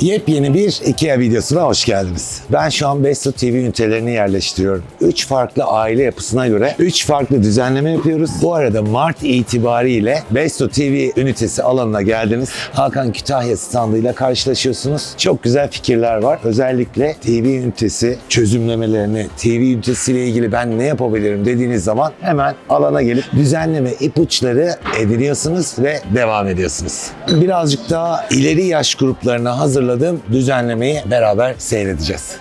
Yepyeni bir IKEA videosuna hoş geldiniz. Ben şu an Besto TV ünitelerini yerleştiriyorum. 3 farklı aile yapısına göre 3 farklı düzenleme yapıyoruz. Bu arada Mart itibariyle Besto TV ünitesi alanına geldiniz. Hakan Kütahya standıyla karşılaşıyorsunuz. Çok güzel fikirler var. Özellikle TV ünitesi çözümlemelerini, TV ünitesiyle ilgili ben ne yapabilirim dediğiniz zaman hemen alana gelip düzenleme ipuçları ediniyorsunuz ve devam ediyorsunuz. Birazcık daha ileri yaş gruplarına hazırladığım düzenlemeyi beraber seyredeceğiz.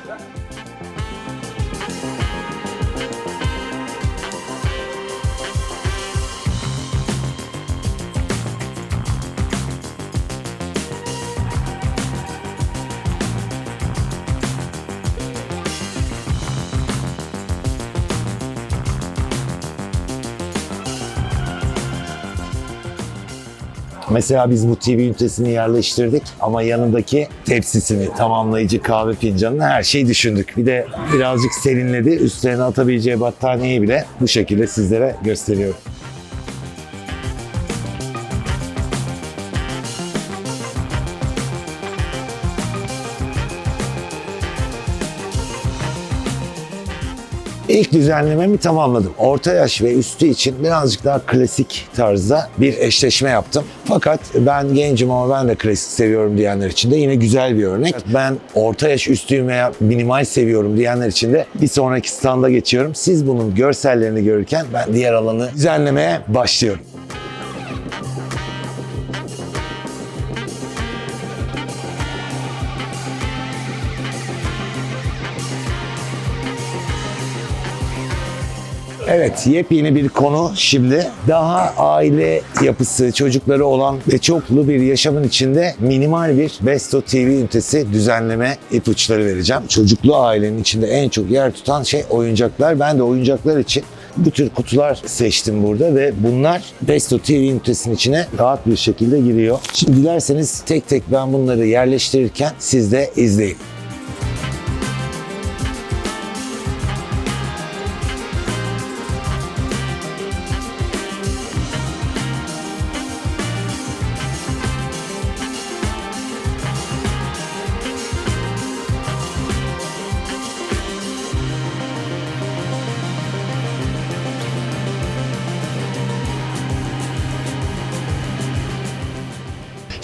Mesela biz bu TV ünitesini yerleştirdik ama yanındaki tepsisini, tamamlayıcı kahve fincanını her şeyi düşündük. Bir de birazcık serinledi. Üstlerine atabileceği battaniyeyi bile bu şekilde sizlere gösteriyorum. İlk düzenlememi tamamladım. Orta yaş ve üstü için birazcık daha klasik tarzda bir eşleşme yaptım. Fakat ben gencim ama ben de klasik seviyorum diyenler için de yine güzel bir örnek. Ben orta yaş üstüyüm veya minimal seviyorum diyenler için de bir sonraki standa geçiyorum. Siz bunun görsellerini görürken ben diğer alanı düzenlemeye başlıyorum. Evet, yepyeni bir konu şimdi. Daha aile yapısı, çocukları olan ve çoklu bir yaşamın içinde minimal bir Besto TV ünitesi düzenleme ipuçları vereceğim. Çocuklu ailenin içinde en çok yer tutan şey oyuncaklar. Ben de oyuncaklar için bu tür kutular seçtim burada ve bunlar Besto TV ünitesinin içine rahat bir şekilde giriyor. Şimdi dilerseniz tek tek ben bunları yerleştirirken siz de izleyin.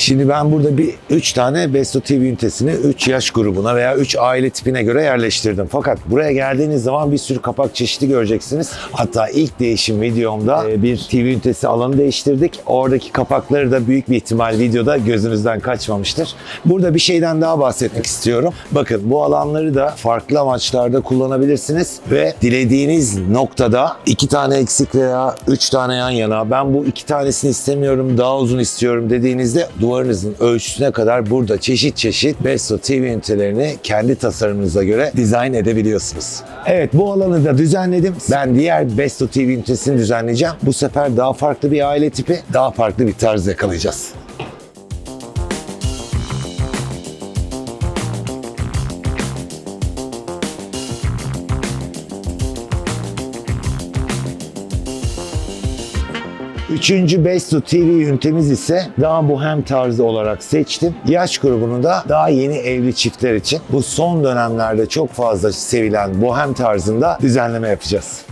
Şimdi ben burada bir 3 tane Besto TV ünitesini 3 yaş grubuna veya 3 aile tipine göre yerleştirdim. Fakat buraya geldiğiniz zaman bir sürü kapak çeşidi göreceksiniz. Hatta ilk değişim videomda e, bir TV ünitesi alanı değiştirdik. Oradaki kapakları da büyük bir ihtimal videoda gözünüzden kaçmamıştır. Burada bir şeyden daha bahsetmek istiyorum. Bakın bu alanları da farklı amaçlarda kullanabilirsiniz ve dilediğiniz noktada iki tane eksik veya üç tane yan yana ben bu iki tanesini istemiyorum daha uzun istiyorum dediğinizde duvarınızın ölçüsüne kadar burada çeşit çeşit Besto TV ünitelerini kendi tasarımınıza göre dizayn edebiliyorsunuz. Evet bu alanı da düzenledim. Ben diğer Besto TV ünitesini düzenleyeceğim. Bu sefer daha farklı bir aile tipi, daha farklı bir tarz yakalayacağız. Üçüncü Besto TV ünitemiz ise daha bohem tarzı olarak seçtim. Yaş grubunu da daha yeni evli çiftler için bu son dönemlerde çok fazla sevilen bohem tarzında düzenleme yapacağız.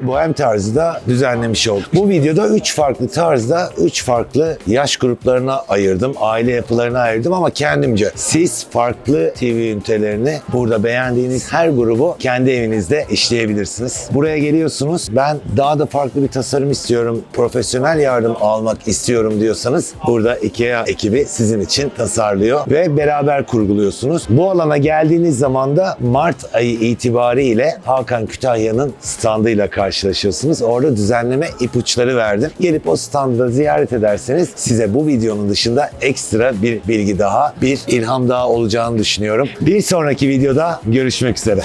Bohem tarzı da düzenlemiş olduk. Bu videoda 3 farklı tarzda 3 farklı yaş gruplarına ayırdım. Aile yapılarına ayırdım ama kendimce. Siz farklı TV ünitelerini burada beğendiğiniz her grubu kendi evinizde işleyebilirsiniz. Buraya geliyorsunuz. Ben daha da farklı bir tasarım istiyorum. Profesyonel yardım almak istiyorum diyorsanız burada IKEA ekibi sizin için tasarlıyor ve beraber kurguluyorsunuz. Bu alana geldiğiniz zaman da Mart ayı itibariyle Hakan Kütahya'nın standıyla karşılaşıyorsunuz. Orada düzenleme ipuçları verdim. Gelip o standı ziyaret ederseniz size bu videonun dışında ekstra bir bilgi daha, bir ilham daha olacağını düşünüyorum. Bir sonraki videoda görüşmek üzere.